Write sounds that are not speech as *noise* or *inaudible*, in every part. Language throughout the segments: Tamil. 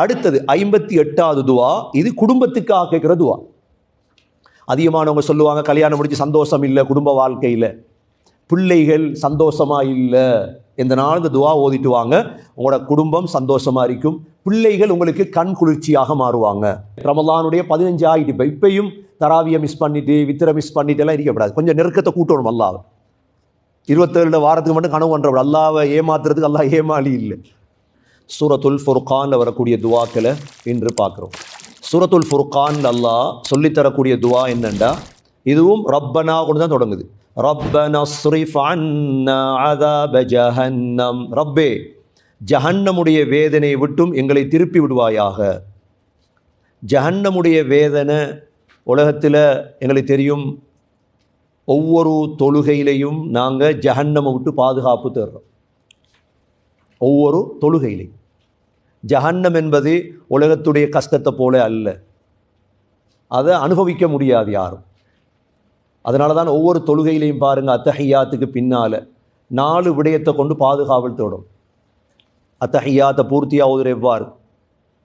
அடுத்தது ஐம்பத்தி எட்டாவது துவா. இது குடும்பத்துக்காக கேட்குற துவா. அதிகமானவங்க சொல்லுவாங்க கல்யாணம் முடிச்சு சந்தோஷம் இல்லை குடும்ப வாழ்க்கையில் பிள்ளைகள் சந்தோஷமா இல்லை. இந்த நாள் இந்த துவா ஓதிட்டு வாங்க. உங்களோட குடும்பம் சந்தோஷமாக இருக்கும். பிள்ளைகள் உங்களுக்கு கண் குளிர்ச்சியாக மாறுவாங்க. ரமலானுடைய பதினஞ்சு ஆகிட்டு இப்போ இப்பையும் தராவியை மிஸ் பண்ணிட்டு வித்திரை மிஸ் பண்ணிட்டு எல்லாம் இருக்கக்கூடாது. கொஞ்சம் நெருக்கத்தை கூட்டணும் அல்லாவை இருபத்தேழு வாரத்துக்கு மட்டும் கனவு பண்ணுறவர் அல்லாவை ஏமாத்துறதுக்கு அல்லா ஏமாளி இல்லை. சூரத்துல் ஃபுர்கானில் வரக்கூடிய துவாக்களை இன்று பார்க்குறோம். சூரத்துல் ஃபுர்கான் அல்லாஹ் சொல்லித்தரக்கூடிய துவா என்னண்டா? இதுவும் ரப்பனா கொண்டு தான் தொடங்குது. ரப்பன ஜஹன்னம். ரப்பே ஜஹன்னமுடைய வேதனை விட்டும் எங்களை திருப்பி விடுவாயாக. ஜஹன்னமுடைய வேதனை உலகத்தில் எங்களுக்கு தெரியும். ஒவ்வொரு தொழுகையிலையும் நாங்கள் ஜஹன்னமை விட்டு பாதுகாப்பு தேடுறோம். ஒவ்வொரு தொழுகையிலையும். ஜஹன்னம் என்பது உலகத்துடைய கஷ்டத்தை போல அல்ல. அதை அனுபவிக்க முடியாது யாரும். அதனால தான் ஒவ்வொரு தொழுகையிலையும் பாருங்கள் அத்தஹியாத்துக்கு பின்னால் நாலு விடயத்தை கொண்டு பாதுகாவல் தேடும். அத்தஹியாத்தை பூர்த்தியாக எவ்வாறு?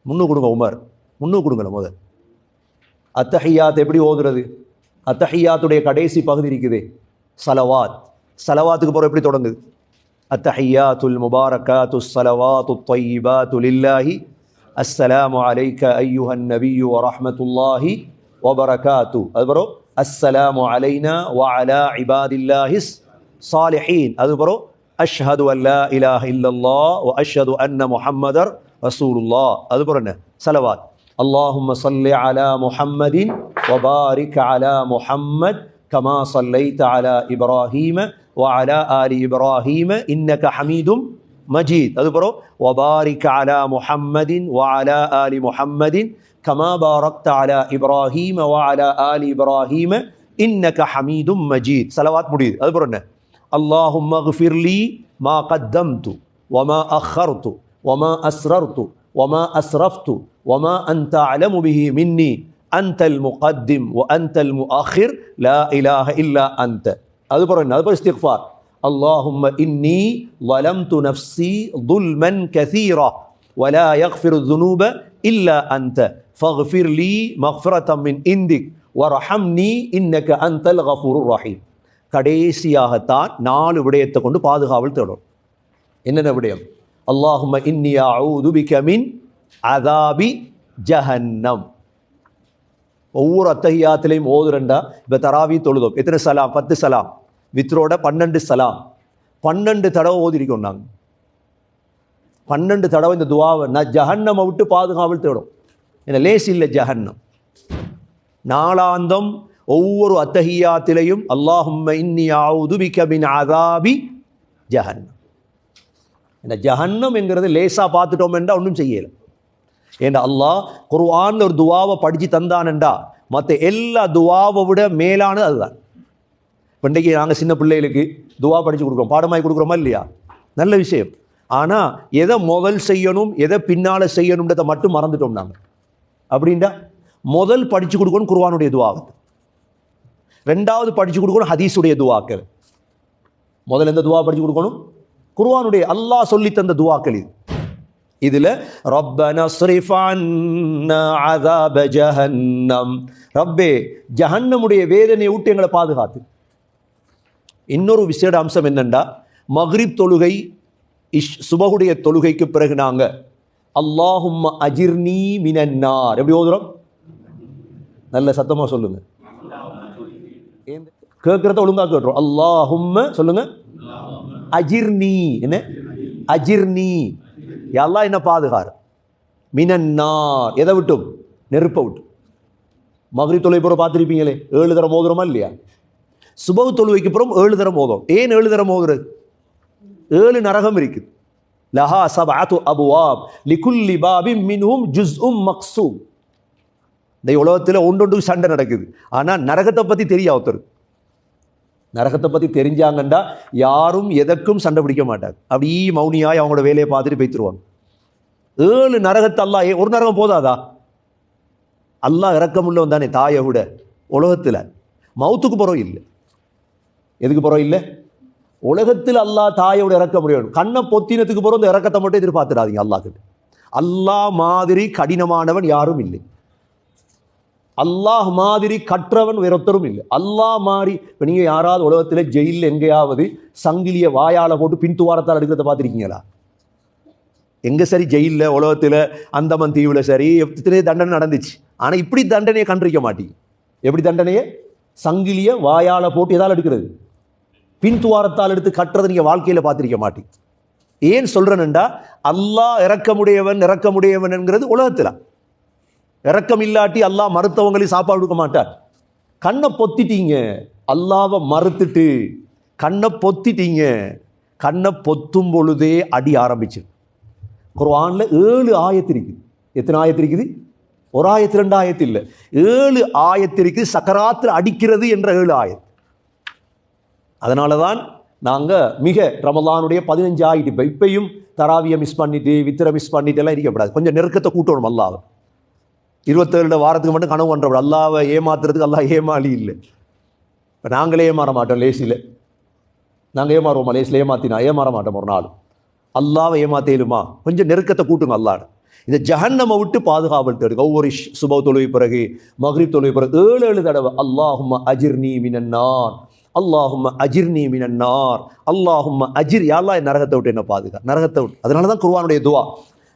முன்னு கொடுங்க உமர். முன்னு கொடுங்கல முதல். அத்தஹியாத் எப்படி ஓதுறது? அத்தஹியாத்துடைய கடைசி பகுதி இருக்குது. சலவாத். சலவாத்துக்கு போகிற எப்படி தொடங்குது? التحيات المباركات الصلوات الطيبات لله. السلام عليك أيها النبي ورحمة الله وبركاته. أدبرو السلام علينا وعلى عباد الله الصالحين. أدبرو أشهد أن لا إله إلا الله وأشهد أن محمد رسول الله. أدبرنا صلوات. اللهم صل على محمد وبارك على محمد كما صليت على إبراهيم وعلى آل إبراهيم إنك حميد مجيد. أذبرو وبارك على محمد وعلى آل محمد كما باركت على إبراهيم وعلى آل إبراهيم إنك حميد مجيد. صلوات مريد അത് اللهم اغفر لي ما قدمت وما أخرت وما أسررت وما أسرفت وما أنت أعلم به مني. أنت المقدم وأنت المؤخر. لا إله إلا أنت. هذا പറഞ്ഞു അത് ഇസ്തിഗ്ഫാർ. اللهم إني ظلمت نفسي ظلما كثيرا ولا يغفر الذنوب إلا أنت فاغفر لي مغفرة من عندك ورحمني إنك أنت الغفور الرحيم كديسياه تان نال بدي تكوند بعد خابل تدور إننا بدي اللهم إني أعوذ بك من عذاب جهنم ஒவ்வொரு அத்தகையாத்திலையும் ஓதுரண்டா இப்போ தராவி தொழுதோம். எத்தனை சலாம்? பத்து சலாம். வித்ரோட பன்னெண்டு சலாம். பன்னெண்டு தடவை ஓதிருக்கோம் நாங்கள் பன்னெண்டு தடவை இந்த துவாவை நான் ஜஹன்னமை விட்டு பாதுகாவல் தேடும். என்ன லேஸ் இல்லை ஜஹன்னம். நாளாந்தம் ஒவ்வொரு அத்தகையாத்திலையும் அல்லாஹும்ம இன்னி ஆவுது பிக அதாபி ஜஹன்னம். இந்த ஜஹன்னம் என்கிறது லேசாக பார்த்துட்டோம் என்றால் ஒன்றும் செய்யலை. ஏண்டா அல்லாஹ் குர்ஆன்ல ஒரு துவாவை படித்து தந்தானண்டா. மற்ற எல்லா துவாவை விட மேலானது அதுதான். இன்றைக்கு நாங்கள் சின்ன பிள்ளைகளுக்கு துவா படித்து கொடுக்குறோம். பாடமாய் கொடுக்குறோமா இல்லையா? நல்ல விஷயம். ஆனால் எதை முதல் செய்யணும் எதை பின்னால் செய்யணுன்றதை மட்டும் மறந்துட்டோம் நாங்கள் அப்படின்டா முதல் படித்து கொடுக்கணும் குர்வானுடைய துவாவை. ரெண்டாவது படித்து கொடுக்கணும் ஹதீஸுடைய துவாக்கள். முதல்ல எந்த துவா படித்து கொடுக்கணும்? குர்வானுடைய அல்லாஹ் சொல்லி தந்த துவாக்கள் இது. இதுல ரப்பன ஸ்ரிஃப் ஜஹன்னம். ரப்பே ஜஹன்னமுடைய வேதனையை விட்டு எங்களை பாதுகாத்து. இன்னொரு விசேட அம்சம் என்னண்டா? மஹ்ரிப் தொழுகை இஷ் சுபகுடைய தொழுகைக்கு பிறகு நாங்கள் அல்லாஹும் அஜிர்னி மினன்னார். எப்படி ஓதுறோம்? நல்ல சத்தமாக சொல்லுங்க. கேட்குறத ஒழுங்காக கேட்டுரும் அல்லாஹும் சொல்லுங்க. அஜிர்னி. என்ன? அஜிர்னி. எல்லாம் என்ன பாதுகார்? மினன்னார் எதை விட்டும்? நெருப்பை விட்டு மகரி தொலை பார்த்துருப்பீங்களே ஏழு தரம் மோதுறோமா இல்லையா? சுபவு தொழுவைக்கு புறம் ஏழு தரம் மோதும் ஏன் ஏழு தரம் மோதுறது? ஏழு நரகம் இருக்குது. லஹா சபாத்து அபுவாப். லிகுல்லி பாபிம் மின்ஹும் ஜுஸ்உம் மக்சூம். இந்த உலகத்தில் ஒன்றொன்று சண்டை நடக்குது. ஆனால் நரகத்தை பற்றி தெரியா ஒருத்தர் நரகத்தை பற்றி தெரிஞ்சாங்கண்டா யாரும் எதற்கும் சண்டை பிடிக்க மாட்டாங்க அப்படி மௌனியாய் அவங்களோட வேலையை பார்த்துட்டு போய்த்துருவாங்க ஏழு நரகத்தை அல்லா ஏ ஒரு நரகம் போதாதா? அல்லாஹ் இறக்கமுள்ள தானே தாயை விட உலகத்தில். மவுத்துக்கு பரவ இல்லை. எதுக்கு பரவ இல்லை? உலகத்தில் அல்லாஹ் தாயோட இறக்க முடியும் கண்ணை பொத்தினத்துக்கு பிறகு இந்த இறக்கத்தை மட்டும் எதிர்பார்த்துடாதீங்க அல்லாஹ் கிட்ட அல்லாஹ் மாதிரி கடினமானவன் யாரும் இல்லை. அல்லாஹ் மாதிரி கற்றவன் வேறொத்தரும் இல்லை. அல்லாஹ் மாதிரி இப்போ நீங்கள் யாராவது உலகத்தில் ஜெயிலில் எங்கேயாவது சங்கிலியை வாயால போட்டு பின்துவாரத்தால் எடுக்கிறத பார்த்துருக்கீங்களா? எங்க சரி ஜெயிலில் உலகத்தில் அந்தமன் தீவில் சரி எத்தனை தண்டனை நடந்துச்சு. ஆனால் இப்படி தண்டனையை கண்டிருக்க மாட்டீங்க. எப்படி தண்டனையை? சங்கிலியை வாயால போட்டு எதால் எடுக்கிறது? பின் துவாரத்தால் எடுத்து கட்டுறது நீங்கள் வாழ்க்கையில் பார்த்திருக்க மாட்டீங்க. ஏன் சொல்றேன்டா அல்லாஹ் இறக்கமுடையவன் இறக்கமுடையவன் என்கிறது உலகத்தில். இறக்கம் இல்லாட்டி அல்லாஹ் மறுத்தவங்களையும் சாப்பாடு கொடுக்க மாட்டார். கண்ணை பொத்திட்டீங்க அல்லாவை மறுத்துட்டு கண்ணை பொத்திட்டீங்க கண்ணை பொத்தும் பொழுதே அடி ஆரம்பிச்சு குர்ஆன்ல ஏழு ஆயத்து இருக்குது. எத்தனை ஆயத்து இருக்குது? ஒரு ஆயத்து ரெண்டு ஆயத்து இல்லை. ஏழு ஆயத்து இருக்குது சக்கராத்தில் அடிக்கிறது என்ற ஏழு ஆயத்து. அதனால தான் நாங்கள் மிக ரமலானுடைய பதினஞ்சு ஆகிட்டு இப்போ இப்பையும் தராவியை மிஸ் பண்ணிட்டு வித்திரை மிஸ் பண்ணிட்டு எல்லாம் இருக்கக்கூடாது கொஞ்சம் நெருக்கத்தை கூட்டணும் அல்லாவை இருபத்தேழு வாரத்துக்கு மட்டும் கனவு பண்ணுறோம் அல்லாவை ஏமாத்துறதுக்கு அல்லாஹ் ஏமாளி இல்லை. இப்போ நாங்களே ஏமாற மாட்டோம் லேசியில். நாங்கள் ஏமாறுவோமா? லேசில் ஏமாத்தினா ஏமாற மாட்டோம் ஒரு நாள். அல்லாவை ஏமாத்தேலுமா கொஞ்சம் நெருக்கத்தை கூட்டுங்க அல்லாட. இந்த ஜஹன்னமை விட்டு பாதுகாவல் தேடுங்க. ஒவ்வொரு சுப தொழுவை பிறகு மஹ்ரீப் தொழுவை பிறகு ஏழு ஏழு தடவை அல்லாஹும்ம அஜிர்னி மினன்னார் அல்லாஹும்ம அஜிர்னி மினன்னார் அல்லாஹும் அஜிர் யாரெல்லாம் நரகத்தை விட்டு என்ன பாதுகா நரகத்தை விட்டு. அதனால தான் குருவானுடைய துவா.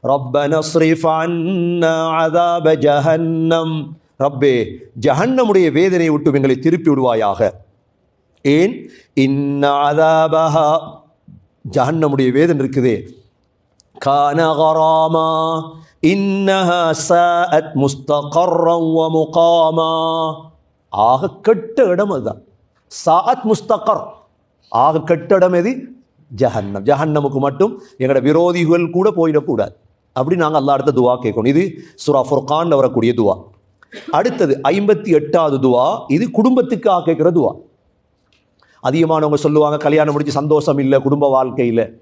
ரப்பன ஸ்ரிஃப் அன்னா அதாப ஜஹன்னம் ரப்பே ஜஹன்னமுடைய வேதனையை விட்டு எங்களை திருப்பி விடுவாயாக ஏன் இன்னாதாபஹா ஜஹன்னமுடைய வேதனை இருக்குதே கானகராமா இன்னஹா சாஅத் முஸ்தகர்ரம் வ முகாமா ஆக கெட்ட இடம் அதுதான் சாஅத் முஸ்தகர் ஆக கெட்ட இடம் எது ஜஹன்னம் ஜஹன்னமுக்கு மட்டும் எங்களோட விரோதிகள் கூட போயிடக்கூடாது அப்படி நாங்கள் அல்லா அடுத்த துவா கேட்கணும். இது சுரா ஃபுர்கான்ல வரக்கூடிய துவா. அடுத்தது ஐம்பத்தி எட்டாவது துவா. இது குடும்பத்துக்காக கேட்குற துவா. அதிகமானவங்க சொல்லுவாங்க கல்யாணம் முடிச்சு சந்தோஷம் இல்லை குடும்ப வாழ்க்கையில்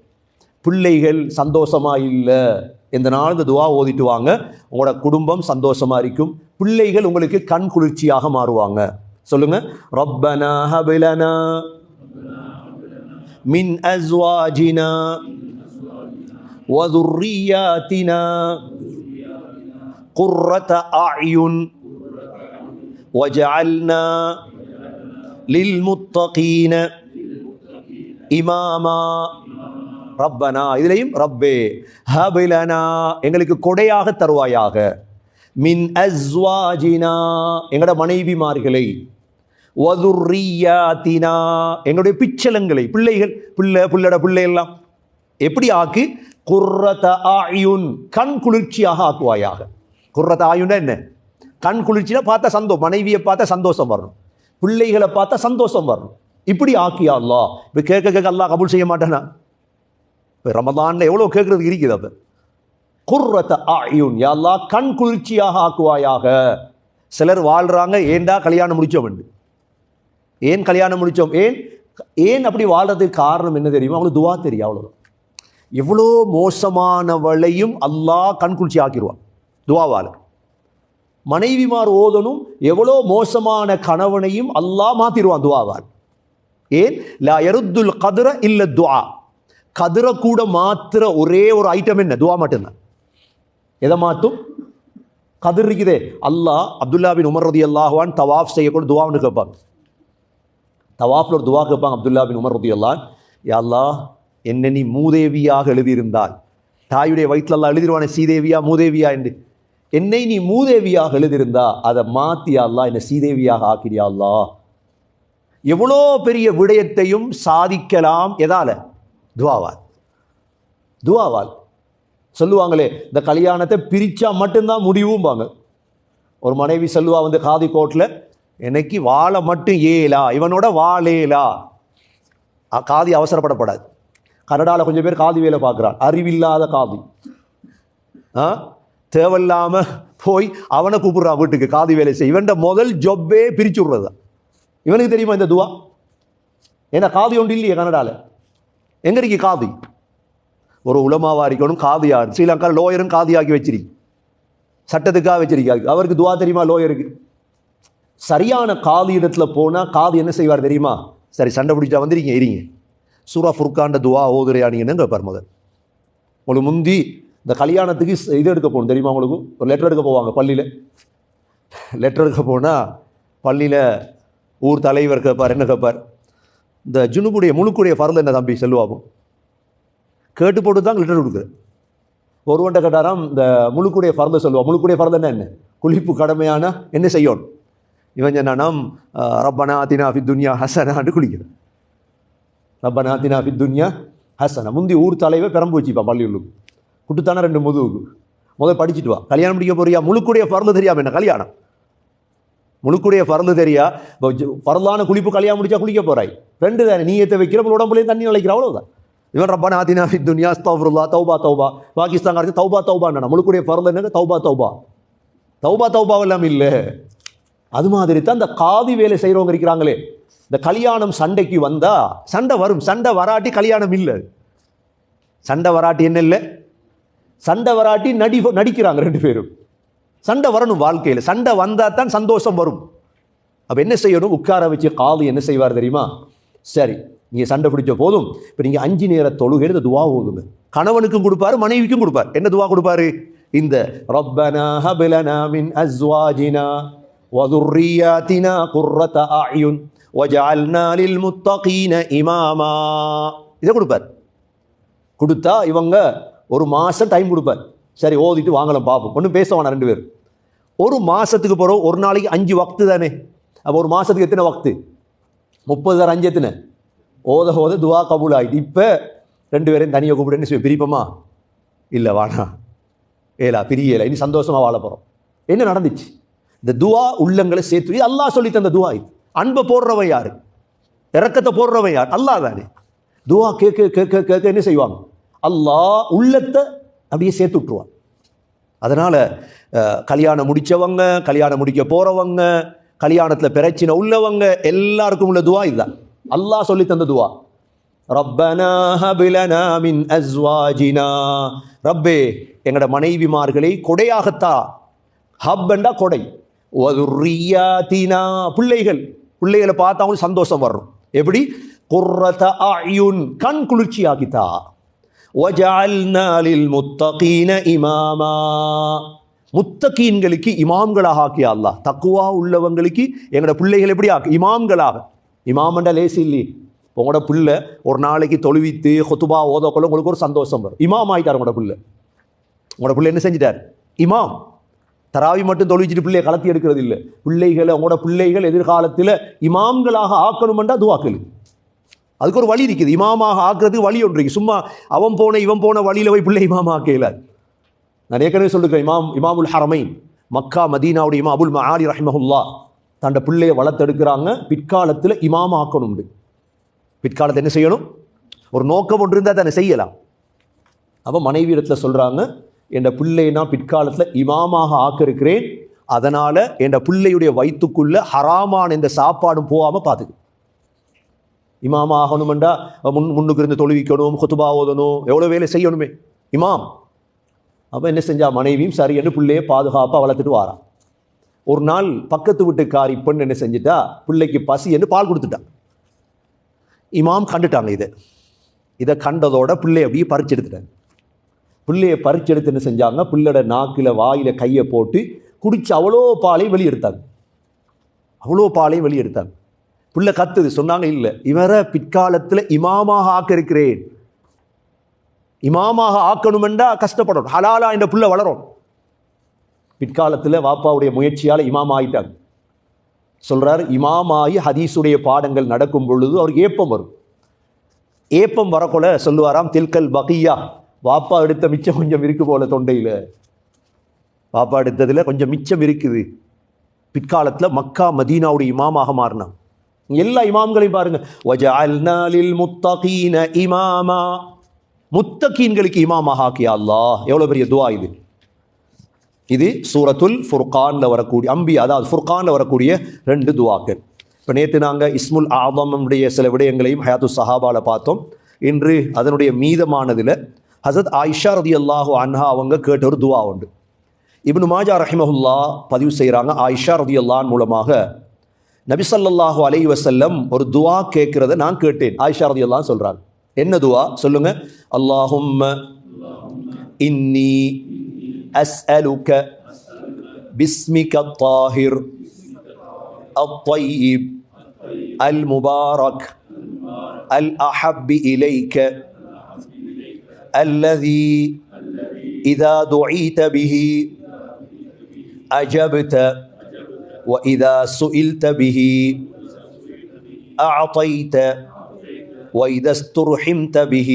பிள்ளைகள் சந்தோஷமா இல்லை. இந்த நாள் இந்த துவா ஓதிட்டு வாங்க. உங்களோட குடும்பம் சந்தோஷமாக இருக்கும். பிள்ளைகள் உங்களுக்கு கண் குளிர்ச்சியாக மாறுவாங்க. சொல்லுங்க. ரப்பனா ஹபிலனா மின் அஸ்வாஜினா. وذرياتنا قرة أعين وجعلنا للمتقين இமாமா ரப்பனா இதுலையும் ரப்பே ஹபிலனா எங்களுக்கு கொடையாக தருவாயாக மின் அஸ்வாஜினா எங்களோட மனைவிமார்களை வதுர்ரியாத்தினா எங்களுடைய பிச்சலங்களை பிள்ளைகள் பிள்ளை பிள்ளட பிள்ளை எல்லாம் எப்படி ஆக்கு? குர்ரத ஆயுன் கண் குளிர்ச்சியாக ஆக்குவாயாக. குர்ரத ஆயுன்னா என்ன? கண் குளிர்ச்சினா பார்த்தா சந்தோஷம் மனைவியை பார்த்தா சந்தோஷம் வரணும். பிள்ளைகளை பார்த்தா சந்தோஷம் வரணும். இப்படி ஆக்கியா அல்லா இப்போ கேட்க கேட்க அல்லா கபூல் செய்ய மாட்டேனா? இப்போ ரமதானில் எவ்வளோ கேட்குறது இருக்குது அப்போ? குர்ரத்த ஆயுன் யாழ்லா கண் குளிர்ச்சியாக ஆக்குவாயாக. சிலர் வாழ்கிறாங்க ஏன்டா கல்யாணம் முடிச்சோம் ஏன் கல்யாணம் முடிச்சோம்? ஏன் ஏன் அப்படி வாழ்றதுக்கு காரணம் என்ன தெரியுமா? அவங்களுக்கு துவா தெரியும் அவ்வளோதான் எவ்வளோ மோசமானவளையும் அல்லாஹ் கண்குளிச்சி ஆக்கிடுவான் துவாவால். மனைவிமார் ஓதனும் எவ்வளோ மோசமான கணவனையும் அல்லாஹ் மாத்திடுவான் துவாவால். ஏன்? லா எருத்துல் கதிர இல்லை துவா. கதிர கூட மாத்திர ஒரே ஒரு ஐட்டம் என்ன? துவா மட்டும்தான் எதை மாற்றும் கதிர் இருக்குதே. அல்லாஹ் அப்துல்லா பின் உமர் ரதி அல்லாஹ்வான் தவாஃப் செய்யக்கூட துவான்னு கேட்பாங்க தவாஃப்ல ஒரு துவா கேட்பாங்க அப்துல்லா பின் உமர் ரதி அல்லான் யா அல்லாஹ் என்ன நீ மூதேவியாக எழுதியிருந்தால் தாயுடைய வயிற்றுல அல்லாஹ் எழுதிருவானே சீதேவியா மூதேவியா என்று. என்னை நீ மூதேவியாக எழுதியிருந்தா அதை மாத்தி யா என்னை சீதேவியாக ஆக்கிறியா எவ்வளோ பெரிய விடயத்தையும் சாதிக்கலாம் எதால? துவாவால். துவாவால். சொல்லுவாங்களே இந்த கல்யாணத்தை பிரிச்சா மட்டும்தான் முடிவும்பாங்க ஒரு மனைவி சொல்லுவா வந்து காதி கோட்டில் என்னைக்கு வாழை மட்டும் ஏலா இவனோட வாழேலா. அ- காதி அவசரப்படப்படாது. கனடாவில் கொஞ்சம் பேர் காதி வேலை பார்க்குறான் அறிவில்லாத காதி. ஆ? தேவையில்லாமல் போய் அவனை கூப்பிடுறான் வீட்டுக்கு காதி வேலை செய் இவன்ட முதல் ஜொப்பே பிரிச்சு விடுறது இவனுக்கு தெரியுமா இந்த துவா? ஏன்னா காதி ஒன்று இல்லையே கனடாவில் எங்க இருக்கு காதி? ஒரு உலமாவா இருக்கணும் காதியார் ஸ்ரீலங்கா லோயரும் காதியாக்கி வச்சிருக்கு. சட்டத்துக்காக வச்சிருக்காங்க அவருக்கு துவா தெரியுமா லோயருக்கு சரியான காதி இடத்துல போனால் காதி என்ன செய்வார் தெரியுமா? சரி சண்டை பிடிச்சா வந்துருக்கீங்க இருங்க. சூரா ஃபுர்காண்ட துவா ஓதுரையானீங்கன்னு கேட்பார் முதல் உங்களுக்கு முந்தி இந்த கல்யாணத்துக்கு இது எடுக்க போகணும். தெரியுமா உங்களுக்கு? ஒரு லெட்டர் எடுக்க போவாங்க பள்ளியில். லெட்டர் எடுக்க போனால் பள்ளியில் ஊர் தலைவர் கேட்பார் என்ன கேட்பார் இந்த ஜுனுக்குடைய முழுக்குடைய பரல் என்ன தம்பி செல்வாகும் கேட்டு போட்டு தான் லெட்டர் கொடுக்குறேன் ஒருவன்ட்ட கேட்டாராம் இந்த முழுக்குடைய பரல் சொல்லுவா முழுக்குடைய பரந்த என்ன குளிப்பு கடமையான என்ன செய்யணும்? இவன் சொன்னானாம் ரப்பனா தினா ஃபி துன்யா ஹசனான்னு குளிக்கிறேன். ரப்பனா தினா ஃபி துன்யா ஹசனா. முந்தி ஊர் தலைவர் பெரம்பு வச்சுப்பா பள்ளியுள்ளுக்கு. குட்டுத்தானே ரெண்டு முதுகுக்கு. முதல் படிச்சுட்டு வா. கல்யாணம் முடிக்க போறியா? முழுக்குடைய பரந்து தெரியாம என்ன கல்யாணம்? முழுக்குடைய பறந்து தெரியா? இப்போ பரலான குளிப்பு கல்யாணம் முடிச்சா குளிக்க போறாய். ரெண்டு தானே. நீ ஏற்ற வைக்கிற உங்கள் தண்ணி நிலைக்கிற அவ்வளோதான் இவன் ரப்பனா ஆத்தினா ஃபி துன்யா அஸ்தஃபிருல்லாஹ் தௌபா தௌபா. பாகிஸ்தான் காரத்து தௌபா தௌபா முழுக்குடைய பரல் என்ன தௌபா தௌபா. தௌபா தௌபாவெல்லாம் இல்லை. அது மாதிரி தான் இந்த காவி வேலை செய்கிறவங்க இருக்கிறாங்களே. இந்த கல்யாணம் சண்டைக்கு வந்தால் சண்டை வரும். சண்டை வராட்டி கல்யாணம் இல்லை. சண்டை வராட்டி என்ன இல்லை? சண்டை வராட்டி நடி நடிக்கிறாங்க ரெண்டு பேரும். சண்டை வரணும் வாழ்க்கையில். சண்டை வந்தால் தான் சந்தோஷம் வரும். அப்போ என்ன செய்யணும்? உட்கார வச்சு காது என்ன செய்வார் தெரியுமா? சரி நீங்கள் சண்டை பிடிச்ச போதும் இப்போ நீங்கள் அஞ்சு நேர தொழுகையில் இந்த துவா ஓதுங்க. கணவனுக்கும் கொடுப்பாரு மனைவிக்கும் கொடுப்பார். என்ன துவா கொடுப்பாரு? இந்த ரப்பனா ஹபிலனா மின் அஸ்வாஜினா வதுர்ரியாத்தினா குர்ரத ஆயுன் ஒஜால்னாலில் முத்தகீன இமாமா இதை கொடுப்பார். கொடுத்தா இவங்க ஒரு மாதம் டைம் கொடுப்பார். சரி ஓதிட்டு வாங்கலாம் பார்ப்போம் ஒன்றும் பேச ரெண்டு பேர் ஒரு மாதத்துக்கு போகிறோம் ஒரு நாளைக்கு அஞ்சு வக்து தானே. அப்போ ஒரு மாதத்துக்கு எத்தனை வக்து? முப்பது தர அஞ்சு எத்தனை? ஓத ஓத துவா கபூல் ஆகிட்டு இப்போ ரெண்டு பேரையும் தனியாக கூப்பிடுன்னு பிரிப்போமா? இல்லை வாடா. ஏலா பிரியலை. இனி சந்தோஷமாக வாழ போகிறோம் என்ன நடந்துச்சு? இந்த துவா உள்ளங்களை சேர்த்து இது அல்லா சொல்லித்தந்த துவா இது. அன்பை போடுறவன் யார்? இறக்கத்தை போடுறவன் யார்? அல்லாஹ் தானே. துவா கேட்க கேட்க கேட்க என்ன செய்வாங்க? அல்லாஹ் உள்ளத்தை அப்படியே சேர்த்து விட்டுருவான். அதனால் கல்யாணம் முடித்தவங்க கல்யாணம் முடிக்க போகிறவங்க கல்யாணத்தில் பிரச்சனை உள்ளவங்க எல்லாருக்கும் உள்ள துவா இதுதான். அல்லாஹ் சொல்லி தந்த துவா. ரப்பனா ஹபிலனா மின் அஸ்வாஜினா. ரப்பே எங்களோட மனைவிமார்களை கொடையாகத்தா. ஹப்பண்டா கொடை. ஒதுரியாத்தினா பிள்ளைகள். பிள்ளைகளை பார்த்தா அவங்களுக்கு சந்தோஷம் வரும். எப்படி? குர்ரத ஆயுன் கண் குளிர்ச்சியாகித்தா. ஒஜால்னாலில் முத்தகீன இமாமா. முத்தகீன்களுக்கு இமாம்களாக ஆக்கிய அல்லா தக்குவா உள்ளவங்களுக்கு எங்களோட பிள்ளைகள் எப்படி ஆக்கு? இமாம்களாக. இமாமண்டா லேசி இல்லி உங்களோட பிள்ளை ஒரு நாளைக்கு தொழுவித்து கொத்துபா ஓதக்குள்ள உங்களுக்கு ஒரு சந்தோஷம் வரும். இமாம் ஆகிட்டார் உங்களோட பிள்ளை. உங்களோட பிள்ளை என்ன செஞ்சிட்டார்? இமாம். தராவி மட்டும் தொழுவிச்சிட்டு பிள்ளையை கலத்தி எடுக்கிறது இல்லை பிள்ளைகளை உங்களோட பிள்ளைகள் எதிர்காலத்தில் இமாம்களாக ஆக்கணுமெண்டா துவாக்கள் அதுக்கு ஒரு வழி இருக்குது. இமாமாக ஆக்குறதுக்கு வழி ஒன்று சும்மா அவன் போன இவன் போன வழியில் போய் பிள்ளை இமாமா ஆக்கையில நான் ஏற்கனவே சொல்லிருக்கேன் இமாம் இமாமுல் ஹரமைன் மக்கா மதீனாவுடைய இமாம் அபுல் மஆலி ரஹ்மஹுல்லா தண்ட பிள்ளையை வளர்த்தெடுக்கிறாங்க. பிற்காலத்தில் இமாம் ஆக்கணும்னு. பிற்காலத்தை என்ன செய்யணும்? ஒரு நோக்கம் ஒன்று இருந்தால் தானே செய்யலாம். அப்போ மனைவி இடத்துல சொல்கிறாங்க என் பிள்ளையை நான் பிற்காலத்தில் இமாமாக ஆக்க இருக்கிறேன் அதனால் என் பிள்ளையுடைய வயிற்றுக்குள்ளே ஹராமான இந்த சாப்பாடும் போகாமல் பார்த்துக்கு இமாமா ஆகணுமெண்டா முன் முன்னுக்கு இருந்து தொழுவிக்கணும் குத்துபா ஓதணும் எவ்வளோ வேலை செய்யணுமே. இமாம். அப்போ என்ன செஞ்சா? மனைவியும் சரி என்று பிள்ளையை பாதுகாப்பாக வளர்த்துட்டு வாரான். ஒரு நாள் பக்கத்து வீட்டுக்காரி பெண் என்ன செஞ்சிட்டா? பிள்ளைக்கு பசி என்று பால் கொடுத்துட்டான் இமாம் கண்டுட்டாங்க இதை. இதை கண்டதோட பிள்ளை அப்படியே பறிச்சு எடுத்துட்டாங்க பிள்ளையை பறிச்செடுத்து என்ன செஞ்சாங்க? பிள்ளையோட நாக்கில் வாயில் கையை போட்டு குடிச்சு அவ்வளோ பாலையும் வெளியெடுத்தாங்க. அவ்வளோ பாலையும் வெளியெடுத்தாங்க. பிள்ளை கத்துது. சொன்னாங்க இல்லை இவரை பிற்காலத்தில் இமாமாக ஆக்க இருக்கிறேன் இமாமாக ஆக்கணுமெண்டா கஷ்டப்படணும். ஹலாலா இந்த புள்ள வளரும். பிற்காலத்தில் வாப்பாவுடைய முயற்சியால் இமாம் ஆயிட்டாங்க சொல்கிறார் இமாமாயி ஹதீஸுடைய பாடங்கள் நடக்கும் பொழுது அவருக்கு ஏப்பம் வரும். ஏப்பம் வரக்குள்ள சொல்லுவாராம் தில்கல் பகியா. வாப்பா எடுத்த மிச்சம் கொஞ்சம் இருக்கு போல தொண்டையில். வாப்பா எடுத்ததில் கொஞ்சம் மிச்சம் இருக்குது. பிற்காலத்தில் மக்கா மதீனாவுடைய இமாமாக மாறினான். எல்லா இமாம்களையும் பாருங்க. வஜஅல்னா முத்தகீன இமாமா. முத்தகீன்களுக்கு இமாமாக ஆக்கியா அல்லாஹ். எவ்வளோ பெரிய துவா இது. இது சூரத்துல் ஃபுர்கானில் வரக்கூடிய அம்பி அதாவது ஃபுர்கானில் வரக்கூடிய ரெண்டு துவாக்கள். இப்போ நேற்று நாங்கள் இஸ்முல் ஆபமுடைய சில விடயங்களையும் ஹயாத்து சஹாபாவில் பார்த்தோம். இன்று அதனுடைய மீதமானதில் ஹசரத் ஆயிஷா ரதி அல்லாஹு அன்ஹா அவங்க கேட்ட ஒரு துவா உண்டு இப்னு மாஜா ரஹிமஹுல்லா பதிவு செய்கிறாங்க ஆயிஷா ரதி அல்லான் மூலமாக நபி ஸல்லல்லாஹு அலைஹி வஸல்லம் ஒரு துவா கேட்கிறத நான் கேட்டேன் ஆயிஷா ரதி அல்லான் சொல்கிறாங்க என்ன துவா சொல்லுங்க அல்லாஹும்ம இன்னி أسألك باسمك الطاهر الطيب المبارك الأحب إليك الذي إذا دعيت به أجبت وإذا سئلت به أعطيت وإذا استرحمت به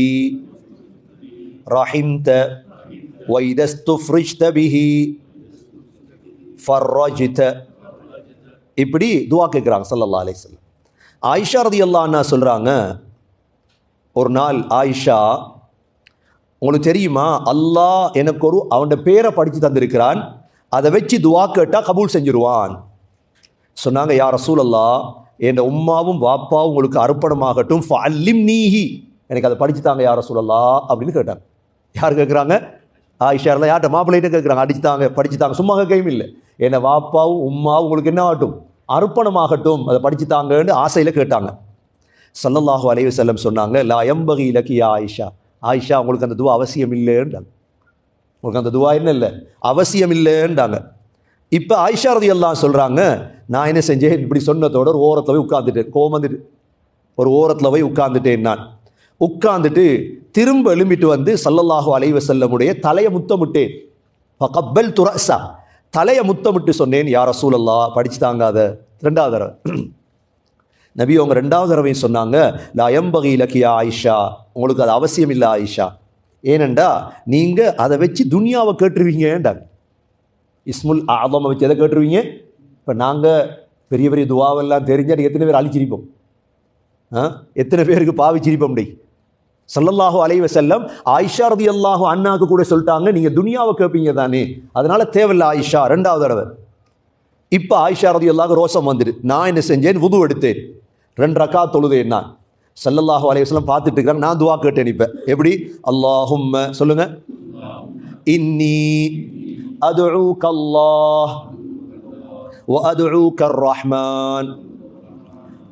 رحمت وإذا استفرجت به فرجت இப்படி துவா கேட்குறாங்க சல்லல்லா அலைஹிஸ்ஸலாம் ஆயிஷா ரதியல்லாஹு அன்ஹா சொல்கிறாங்க ஒரு நாள் ஆயிஷா உங்களுக்கு தெரியுமா? அல்லாஹ் எனக்கு ஒரு அவனோட பேரை படித்து தந்திருக்கிறான். அதை வச்சு துவா கேட்டால் கபூல் செஞ்சிருவான். சொன்னாங்க யார் ரசூல் அல்லா என் உம்மாவும் வாப்பாவும் உங்களுக்கு அர்ப்பணமாகட்டும். ஃபல்லிம் நீஹி எனக்கு அதை படித்து தாங்க யார் ரசூல் அல்லா அப்படின்னு கேட்டாங்க. யார் கேட்குறாங்க ஆயிஷா யார்கிட்ட மாப்பிள்ளைகிட்ட கேட்குறாங்க அடிச்சு தாங்க தாங்க சும்மா கேட்கவும் இல்லை. என்னை வாப்பாவும் உம்மாவும் உங்களுக்கு என்ன ஆகட்டும்? அர்ப்பணமாகட்டும். அதை படிச்சு தாங்கன்னு ஆசையில் கேட்டாங்க. சல்லல்லாஹு அலைஹி செல்லம் சொன்னாங்க லா எம்பகி இலக்கியா ஆயிஷா. ஆயிஷா உங்களுக்கு அந்த துவா அவசியம் இல்லைன்றாங்க உங்களுக்கு அந்த துவா என்ன இல்லை? அவசியம் இல்லைன்றாங்க இப்போ ஆயிஷா ரதி எல்லாம் சொல்கிறாங்க நான் என்ன செஞ்சேன்? இப்படி சொன்னதோட ஒரு ஓரத்தில் போய் உட்காந்துட்டேன் கோவம் வந்துட்டு ஒரு ஓரத்தில் போய் உட்காந்துட்டேன் நான். உட்காந்துட்டு திரும்ப எழும்பிட்டு வந்து சல்லல்லாஹு அலைவ செல்லமுடைய தலையை முத்தமிட்டேன். கப்பல் துரசா தலையை முத்தமிட்டு சொன்னேன் யார் ரசூலல்லா படிச்சு தாங்காத அதை ரெண்டாவது தடவை. நபி அவங்க ரெண்டாவது தடவையும் சொன்னாங்க லா அயம்பகை இலக்கியா ஆயிஷா. உங்களுக்கு அது அவசியம் இல்லை ஆயிஷா. ஏனெண்டா நீங்கள் அதை வச்சு துனியாவை கேட்டுருவீங்கன்றாங்க இஸ்முல் ஆதமை வச்சு எதை கேட்டுருவீங்க? இப்போ நாங்கள் பெரிய பெரிய துவாவெல்லாம் தெரிஞ்சால் எத்தனை பேர் அழிச்சிருப்போம்? ஆ? எத்தனை பேருக்கு பாவிச்சிருப்போம் டே சல்லல்லாஹு அலைவ செல்லம் ஆயிஷா ரதி அல்லாஹோ அண்ணாக்கு கூட சொல்லிட்டாங்க நீங்கள் துனியாவை கேட்பீங்க தானே. அதனால் தேவையில்ல ஆயிஷா ரெண்டாவது தடவை. இப்போ ஆயிஷா ரதி அல்லாஹ் ரோசம் வந்துடு நான் என்ன செஞ்சேன்? உது எடுத்தேன். ரெண்டு ரக்கா தொழுதேன் நான் சல்லல்லாஹு அலைஹி வஸல்லம் பார்த்துட்டு இருக்கிறாங்க நான் துவா கேட்டேன் இப்போ எப்படி அல்லாஹும்ம சொல்லுங்க இன்னி أدعوك الله وأدعوك الرحمن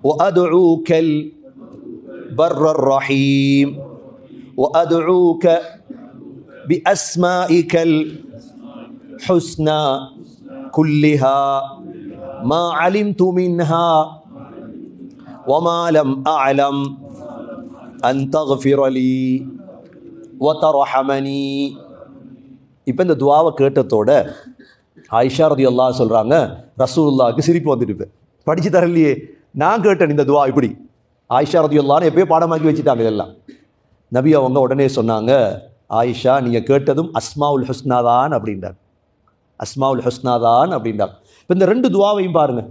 وأدعوك البر الرحيم وأدعوك بأسمائك الحسنى كلها ما علمت منها وما لم أعلم أن تغفر لي وترحمني இப்போ இந்த துவாவை கேட்டதோட ஆயிஷா ரதி அல்லா சொல்கிறாங்க ரசூலுல்லாவுக்கு சிரிப்பு வந்துட்டு இப்போ படித்து தரலையே நான் கேட்டேன் இந்த துவா இப்படி ஆயிஷா ரதி அல்லான்னு எப்பயோ பாடமாக்கி வச்சுட்டாங்க இதெல்லாம் நபி அவங்க உடனே சொன்னாங்க ஆயிஷா நீங்கள் கேட்டதும் அஸ்மாவுல் ஹுஸ்னாதான் அப்படின்றார் அஸ்மாவுல் ஹுஸ்னாதான் அப்படின்றார் இப்போ இந்த ரெண்டு துவாவையும் பாருங்கள்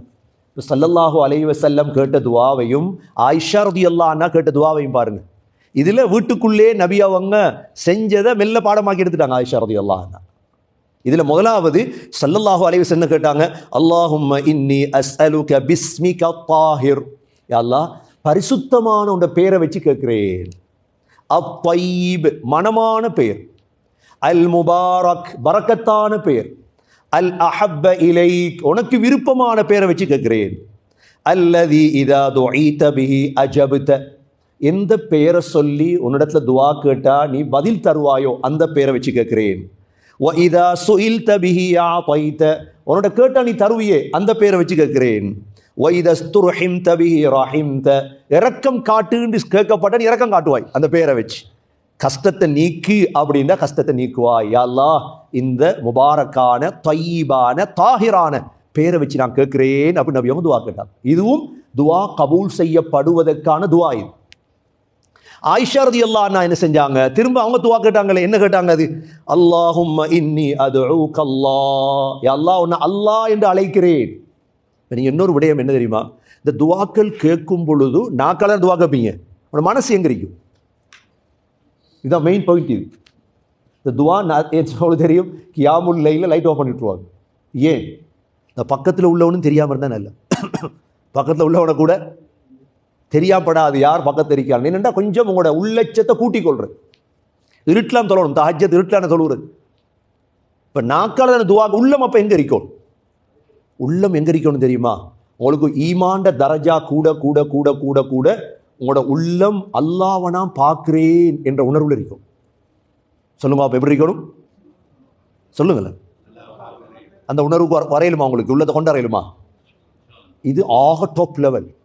இப்போ சல்லல்லாஹு அலைஹி வஸல்லம் கேட்ட துவாவையும் ஆயிஷா ரதி அல்லான்னா கேட்ட துவாவையும் பாருங்கள் இதில் வீட்டுக்குள்ளே நபி அவங்க செஞ்சதை மெல்ல பாடமாக்கி எடுத்துட்டாங்க ஆயிஷா ரதி அல்லாஹ் இதில் முதலாவது சல்லல்லாஹு அலைஹி வஸல்லம் கேட்டாங்க அல்லாஹும் இன்னி அஸ்அலுக பிஸ்மிக தாஹிர் யா அல்லாஹ் பரிசுத்தமான உண்ட பேரை வச்சு கேட்குறேன் அப்பைப் மனமான பெயர் அல் முபாரக் பரக்கத்தான பெயர் அல் அஹப்ப இலை உனக்கு விருப்பமான பேரை வச்சு கேட்கிறேன். அல்லதி இதா துஈத பிஹி அஜபுத. எந்த பெயரை சொல்லி உன்னிடத்துல துவா கேட்டா நீ பதில் தருவாயோ அந்த பெயரை வச்சு கேட்கிறேன். ஒ இதா சுயில் தபிஹி யா பைத்த உன்னோட கேட்டா நீ தருவியே அந்த பெயரை வச்சு கேட்கிறேன். ஒய்தஸ்துர்ஹிம் தபிஹி ரஹிம் த இறக்கம் காட்டுன்னு கேட்கப்பட்ட நீ இறக்கம் காட்டுவாய் அந்த பெயரை வச்சு. கஷ்டத்தை நீக்கு அப்படின்னா கஷ்டத்தை நீக்குவாய் யாழ்லா அல்லாஹ் இந்த முபாரக்கான தொய்பான தாஹிரான பேரை வச்சு நான் கேட்கிறேன் அப்படின்னு நபி அவங்க துவா கேட்டாங்க. இதுவும் துவா கபூல் செய்யப்படுவதற்கான துவா இது. ஆயிஷா ரதி அல்லா என்ன செஞ்சாங்க? திரும்ப அவங்க துவா கேட்டாங்களே என்ன கேட்டாங்க அது? அல்லாஹும் இன்னி அது அல்லா அல்லாஹ் ஒன்று அல்லாஹ் என்று அழைக்கிறேன். நீ இன்னொரு விடயம் என்ன தெரியுமா? இந்த துவாக்கள் கேட்கும் பொழுது நாக்கால துவா கேட்பீங்க. உன்னோட மனசு எங்கிருக்கும் இதுதான் மெயின் பாயிண்ட் இது. இந்த துவா நான் தெரியும்? கியாமுல் லைனில் லைட் ஆஃப் பண்ணிட்டுருவாங்க. ஏன்? இந்த பக்கத்தில் உள்ளவனும் தெரியாமல் இருந்தால் நல்ல *coughs* பக்கத்தில் உள்ளவனை கூட தெரியாப்படாது யார் பக்கத்தில் இருக்காங்க என்னென்னா கொஞ்சம் உங்களோட உள்ளச்சத்தை கூட்டிக் கொள்றது. இருட்டலாம் தொழணும். தஹஜத் இருட்டலான தொழுகிறது இப்போ நாக்கால துவா உள்ளம் அப்போ எங்கே இருக்கணும்? உள்ளம் எங்கே இருக்கணும் தெரியுமா? உங்களுக்கு ஈமாண்ட தரஜா கூட கூட கூட கூட கூட உங்களோட உள்ளம் அல்லாவனாம் பார்க்கிறேன் என்ற உணர்வில் இருக்கும் சொல்லுங்க அப்போ எப்படி இருக்கணும்? சொல்லுங்களேன் அந்த உணர்வுக்கு வர- வரையலுமா உங்களுக்கு? உள்ளதை கொண்டு வரையலுமா? இது ஆக டாப் லெவல்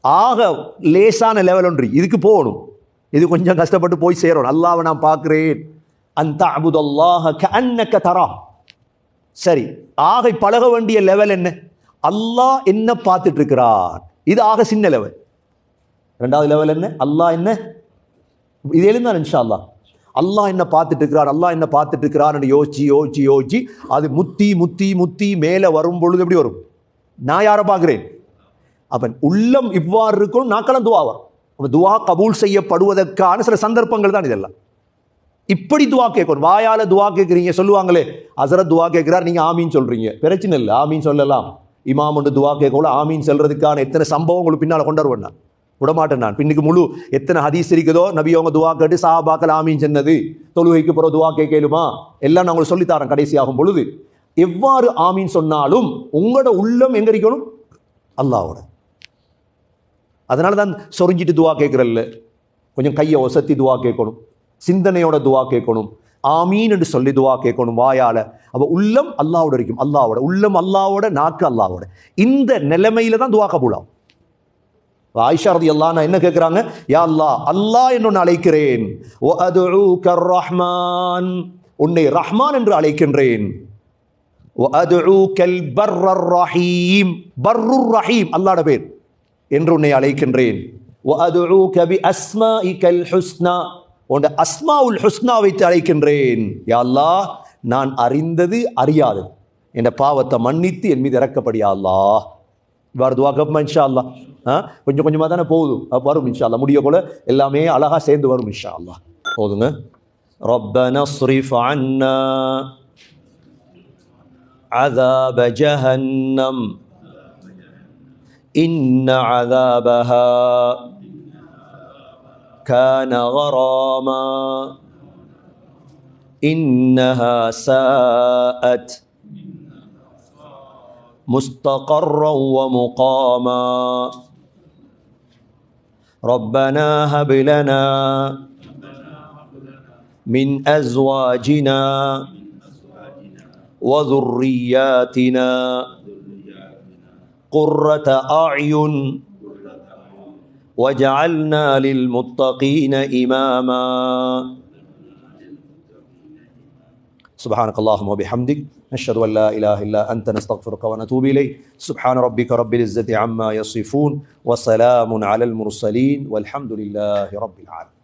ஆக லேசான லெவல் ஒன்று. இதுக்கு போகணும். இது கொஞ்சம் கஷ்டப்பட்டு போய் சேரணும். அல்லாவை நான் பார்க்கிறேன். அந்த அபுதல்லாஹ கண்ணக்க தரா. சரி ஆக பழக வேண்டிய லெவல் என்ன? அல்லாஹ் என்ன பார்த்துட்டு இருக்கிறார். இது ஆக சின்ன லெவல் ரெண்டாவது லெவல் என்ன? அல்லாஹ் என்ன? இது எழுந்தான் இன்ஷா அல்லாஹ் அல்லாஹ் என்ன பார்த்துட்டு இருக்கிறார் அல்லாஹ் என்ன பார்த்துட்டு இருக்கிறார்னு யோசிச்சு யோசிச்சு யோசிச்சு அது முத்தி முத்தி முத்தி மேலே வரும் பொழுது எப்படி வரும்? நான் யாரை பார்க்குறேன்? அவன் உள்ளம் இவ்வாறு இருக்கும் நாக்களும் துவா வரும். துவா கபூல் செய்யப்படுவதற்கான சில சந்தர்ப்பங்கள் தான் இதெல்லாம். இப்படி துவா கேட்கணும். வாயால் துவா கேட்குறீங்க சொல்லுவாங்களே அசரத் துவா கேட்குறார் நீங்கள் ஆமின்னு சொல்கிறீங்க பிரச்சனை இல்லை ஆமீன் சொல்லலாம். இமாம் ஒன்று துவா கேட்கல ஆமீன் சொல்கிறதுக்கான எத்தனை சம்பவம் உங்களுக்கு பின்னால் கொண்டு வருவேன் நான். விடமாட்டேன் நான். பின்னுக்கு முழு எத்தனை ஹதீஸ் இருக்குதோ நபி அவங்க துவா கேட்டு சாபாக்கள் ஆமீன் சொன்னது. தொழுகைக்கு போகிற துவா கேட்கலுமா எல்லாம் நான் உங்களுக்கு சொல்லித்தாரேன் கடைசியாகும் பொழுது. எவ்வாறு ஆமீன் சொன்னாலும் உங்களோட உள்ளம் எங்க இருக்கணும்? அல்லாவோட. அதனால தான் சொரிஞ்சிட்டு துவா கேட்குறல்ல கொஞ்சம் கையை ஒசத்தி துவா கேட்கணும். சிந்தனையோட துவா கேட்கணும். ஆமீன் என்று சொல்லி துவா கேட்கணும் வாயால். அப்போ உள்ளம் அல்லாவோட இருக்கும். அல்லாவோட. உள்ளம் அல்லாவோட நாக்கு அல்லாவோட. இந்த நிலைமையில தான் துவா கபூலாகும். ஆயிஷா ரதி அல்லா என்ன கேட்குறாங்க யா அல்லா அல்லா என்று ஒன்று அழைக்கிறேன். ஓ அது கர் ரஹ்மான் உன்னை ரஹ்மான் என்று அழைக்கின்றேன். ரஹீம் பர்ருர் ரஹீம் அல்லாட பேர் என்று உன்னை அழைக்கின்றேன். ஓ அது கபி அஸ்மா இ இகல் ஹுஸ்னா உன் அஸ்மா உல் ஹுஸ்னா வைத்து அழைக்கின்றேன். யா யாழ்லா நான் அறிந்தது அறியாது. என் பாவத்தை மன்னித்து என் மீது இறக்கப்படியா அல்லா இவ்வாறு துவா கப்மா இன்ஷா அல்லா கொஞ்சம் கொஞ்சமாக தானே போகுது அப்ப வரும் இன்ஷா அல்லாஹ் முடிய போல எல்லாமே அழகா சேர்ந்து வரும் இன்ஷா அல்லாஹ் போதுங்க ربنا اصرف عنا عذاب جهنم إن عذابها كان غراما إنها ساءت مستقرا ومقاما ربنا هب لنا من أزواجنا وذرياتنا قرة أعين واجعلنا للمتقين إماما. سبحانك اللهم وبحمدك. نشهد أن لا إله إلا أنت نستغفرك ونتوب إليك. سبحان ربك رب العزة عما يصفون وسلام على المرسلين والحمد لله رب العالمين.